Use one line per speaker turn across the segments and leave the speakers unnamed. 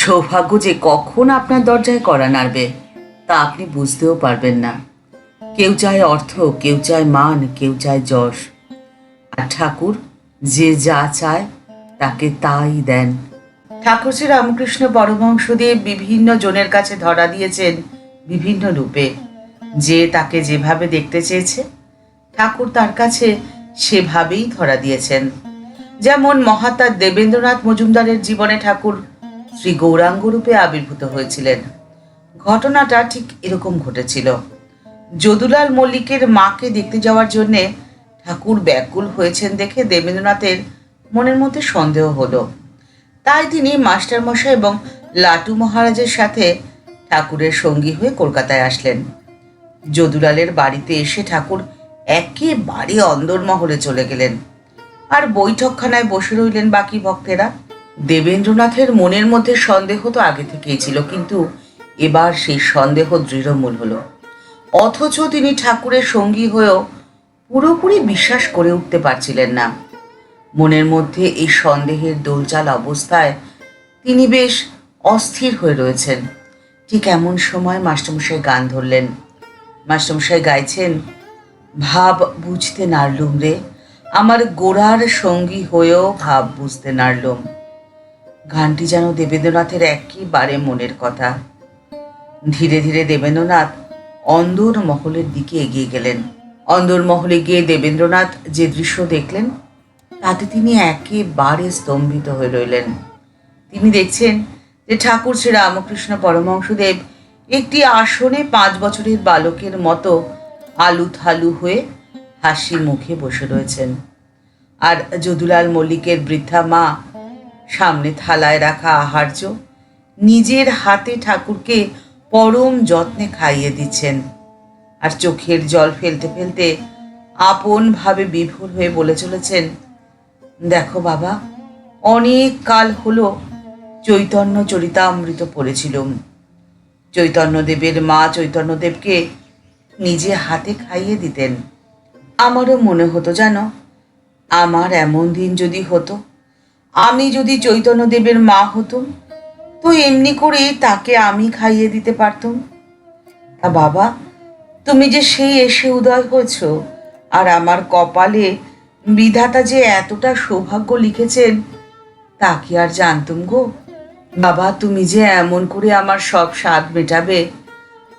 সৌভাগ্য যে কখন আপনার দরজায় করা নাড়বে, তা আপনি বুঝতেও পারবেন না। কেউ চায় অর্থ, কেউ চায় মান, কেউ চায় যশ। আর ঠাকুর যে যা চায়, তাকে তাই দেন। ঠাকুর শ্রী রামকৃষ্ণ পরমহংসদেব বিভিন্ন জনের কাছে ধরা দিয়েছেন বিভিন্ন রূপে। যে তাকে যেভাবে দেখতে চেয়েছে, ঠাকুর তার কাছে সেভাবেই ধরা দিয়েছেন। যেমন মহাতার দেবেন্দ্রনাথ মজুমদারের জীবনে ঠাকুর শ্রী গৌরাঙ্গ রূপে আবির্ভূত হয়েছিলেন। ঘটনাটা ঠিক এরকম ঘটেছিল। যদুলাল মল্লিকের মাকে দেখতে যাওয়ার জন্যে ঠাকুর ব্যাকুল হয়েছেন দেখে দেবেন্দ্রনাথের মনের মধ্যে সন্দেহ হলো। তাই তিনি মাস্টারমশাই এবং লাটু মহারাজের সাথে ঠাকুরের সঙ্গী হয়ে কলকাতায় আসলেন। যদুলালের বাড়িতে এসে ঠাকুর একেবারে অন্দরমহলে চলে গেলেন। আর বৈঠকখানায় বসে রইলেন বাকি ভক্তেরা। দেবেন্দ্রনাথের মনের মধ্যে সন্দেহ তো আগে থেকেই ছিল, কিন্তু এবার সেই সন্দেহ দৃঢ়মূল হলো। অথচ তিনি ঠাকুরের সঙ্গী হয়েও পুরোপুরি বিশ্বাস করে উঠতে পারছিলেন না। মনের মধ্যে এই সন্দেহের দোলচাল অবস্থায় তিনি বেশ অস্থির হয়ে রয়েছেন। ঠিক এমন সময় মাস্টারমশাই গান ধরলেন। মাস্টারমশাই গাইছেন, ভাব বুঝতে নারলুম রে, আমার গোড়ার সঙ্গী হয়েও ভাব বুঝতে নারলুম। গানটি যেন দেবেন্দ্রনাথের একেবারে মনের কথা। ধীরে ধীরে দেবেন্দ্রনাথ অন্দর মহলের দিকে এগিয়ে গেলেন। অন্দর মহলে গিয়ে দেবেন্দ্রনাথ যে দৃশ্য দেখলেন, তাতে তিনি একেবারে স্তম্ভিত হয়ে রইলেন। তিনি দেখছেন যে ঠাকুর শ্রী রামকৃষ্ণ পরমহংসদেব একটি আসনে পাঁচ বছরের বালকের মতো আলু থালু হয়ে হাসি মুখে বসে রয়েছেন। আর যদুলাল মল্লিকের বৃদ্ধা মা সামনে থালায় রাখা আহার্য। নিজের হাতে ঠাকুরকে পরম যত্নে খাইয়ে দিচ্ছেন। আর চোখের জল ফেলতে ফেলতে আপনভাবে বিভোর হয়ে বলে চলেছেন, দেখো বাবা, অনেক কাল হলো চৈতন্য চরিতামৃত পড়েছিলুম চৈতন্যদেবের মা চৈতন্যদেবকে নিজে হাতে খাইয়ে দিতেন। আমারও মনে হতো জানো আমার এমন দিন যদি হতো আমি যদি চৈতন্যদেবের মা হতুম, তো এমনি করে তাকে আমি খাইয়ে দিতে পারতুম। তা বাবা, তুমি যে সেই এসে উদয় হয়েছ আর আমার কপালে বিধাতা যে এতটা সৌভাগ্য লিখেছেন, তা কি আর জানতুম গো? বাবা, তুমি যে এমন করে আমার সব স্বাদ মেটাবে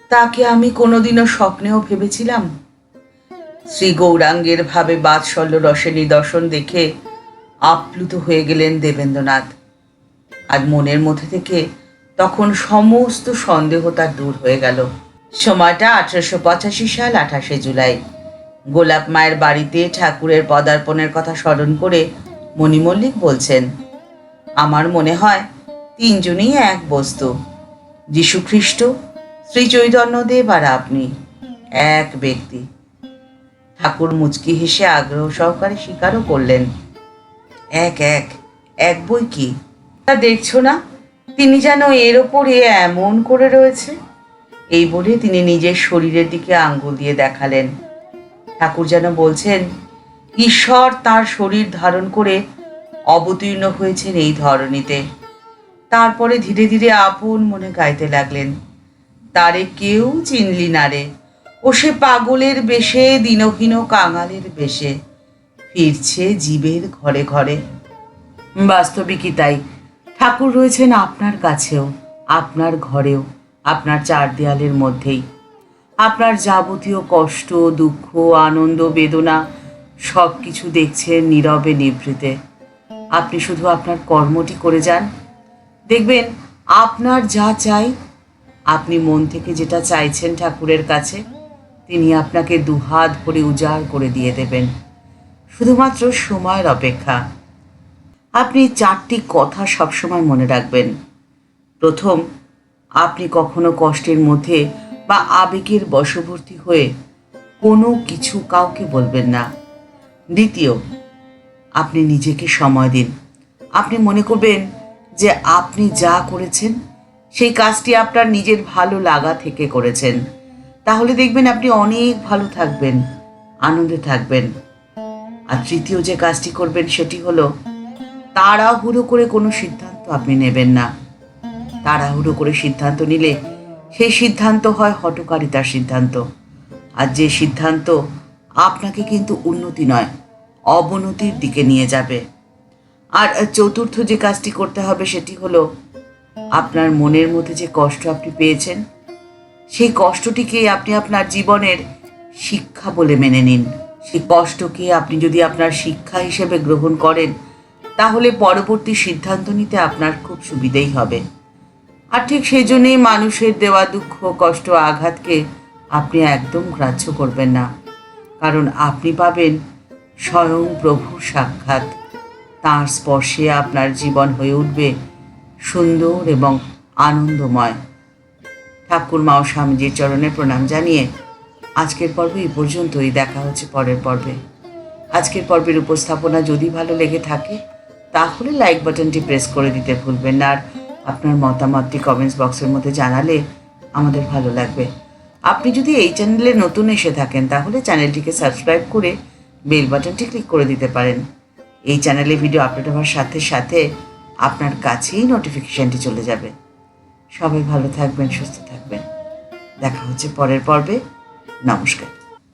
তাকে আমি কোনোদিনও স্বপ্নেও ভেবেছিলাম? শ্রী গৌরাঙ্গের ভাবে বাৎসল্য রসের নিদর্শন দেখে আপ্লুত হয়ে গেলেন দেবেন্দ্রনাথ। আর মনের মধ্যে থেকে তখন সমস্ত সন্দেহ তার দূর হয়ে গেল। সময়টা আঠারোশো পঁচাশি সাল আঠাশে জুলাই। গোলাপ মায়ের বাড়িতে ঠাকুরের পদার্পণের কথা স্মরণ করে মণিমল্লিক বলছেন, আমার মনে হয় তিনজনই এক বস্তু যীশুখ্রিস্ট শ্রী চৈতন্যদেব আর আপনি, এক ব্যক্তি। ঠাকুর মুচকি হেসে আগ্রহ সহকারে স্বীকারও করলেন। এক এক এক বই কি? তা দেখছ না, তিনি যেন এর ওপরে এমন করে রয়েছে। এই বলে তিনি নিজের শরীরের দিকে আঙ্গুল দিয়ে দেখালেন। ঠাকুর যেন বলছেন, ঈশ্বর তার শরীর ধারণ করে অবতীর্ণ হয়েছেন এই ধরনীতে তারপরে ধীরে ধীরে আপন মনে গাইতে লাগলেন, তারে কেউ চিনলি না রে, ও সে পাগলের বেশে, দিনহীন কাঙালের বেশে। ফিরছে জীবের ঘরে ঘরে। বাস্তবিকই তাই। ঠাকুর রয়েছেন আপনার কাছেও, আপনার ঘরেও, আপনার চার দেয়ালের মধ্যেই। আপনার যাবতীয় কষ্ট, দুঃখ, আনন্দ, বেদনা সব কিছু দেখছেন নীরবে নিভৃতে। আপনি শুধু আপনার কর্মটি করে যান। দেখবেন, আপনার যা চাই, আপনি মন থেকে যেটা চাইছেন ঠাকুরের কাছে, তিনি আপনাকে দুহাত ভরে উজাড় করে দিয়ে দেবেন। শুধুমাত্র সময়ের অপেক্ষা। আপনি চারটি কথা সবসময় মনে রাখবেন। প্রথম, আপনি কখনো কষ্টের মধ্যে বা আবেগের বশবর্তী হয়ে কোনো কিছু কাউকে বলবেন না। দ্বিতীয়, আপনি নিজেকে সময় দিন। আপনি মনে করবেন যে আপনি যা করেছেন, সেই কাজটি আপনার নিজের ভালো লাগা থেকে করেছেন। তাহলে দেখবেন আপনি অনেক ভালো থাকবেন, আনন্দে থাকবেন। আর তৃতীয় যে কাজটি করবেন সেটি হলো, তাড়াহুড়ো করে কোনো সিদ্ধান্ত আপনি নেবেন না। তাড়াহুড়ো করে সিদ্ধান্ত নিলে সেই সিদ্ধান্ত হয় হটকারিতার সিদ্ধান্ত। আর যে সিদ্ধান্ত আপনাকে কিন্তু উন্নতি নয়, অবনতির দিকে নিয়ে যাবে। আর চতুর্থ যে কাজটি করতে হবে সেটি হলো, আপনার মনের মধ্যে যে কষ্ট আপনি পেয়েছেন, সেই কষ্টটিকে আপনি আপনার জীবনের শিক্ষা বলে মেনে নিন। সেই কষ্টকে আপনি যদি আপনার শিক্ষা হিসেবে গ্রহণ করেন, তাহলে পরবর্তী সিদ্ধান্ত নিতে আপনার খুব সুবিধেই হবে। আর ঠিক সেই জন্যেই মানুষের দেওয়া দুঃখ, কষ্ট, আঘাতকে আপনি একদম গ্রাহ্য করবেন না। কারণ আপনি পাবেন স্বয়ং প্রভুর সাক্ষাৎ। তাঁর স্পর্শে আপনার জীবন হয়ে উঠবে সুন্দর এবং আনন্দময়। ঠাকুর মা ও স্বামীজির চরণে প্রণাম জানিয়ে আজকের পর্ব এই পর্যন্তই। দেখা হচ্ছে পরের পর্বে। আজকের পর্বের উপস্থাপনা যদি ভালো লেগে থাকে, তাহলে লাইক বাটনটি প্রেস করে দিতে ভুলবেন না। আর আপনার মতামতটি কমেন্টস বক্সের মধ্যে জানালে আমাদের ভালো লাগবে। আপনি যদি এই চ্যানেলে নতুন এসে থাকেন, তাহলে চ্যানেলটিকে সাবস্ক্রাইব করে বেল বাটনটি ক্লিক করে দিতে পারেন। এই চ্যানেলে ভিডিও আপলোড হওয়ার সাথে সাথে আপনার কাছেই নোটিফিকেশনটি চলে যাবে। সবাই ভালো থাকবেন, সুস্থ থাকবেন। দেখা হচ্ছে পরের পর্বে। não escape.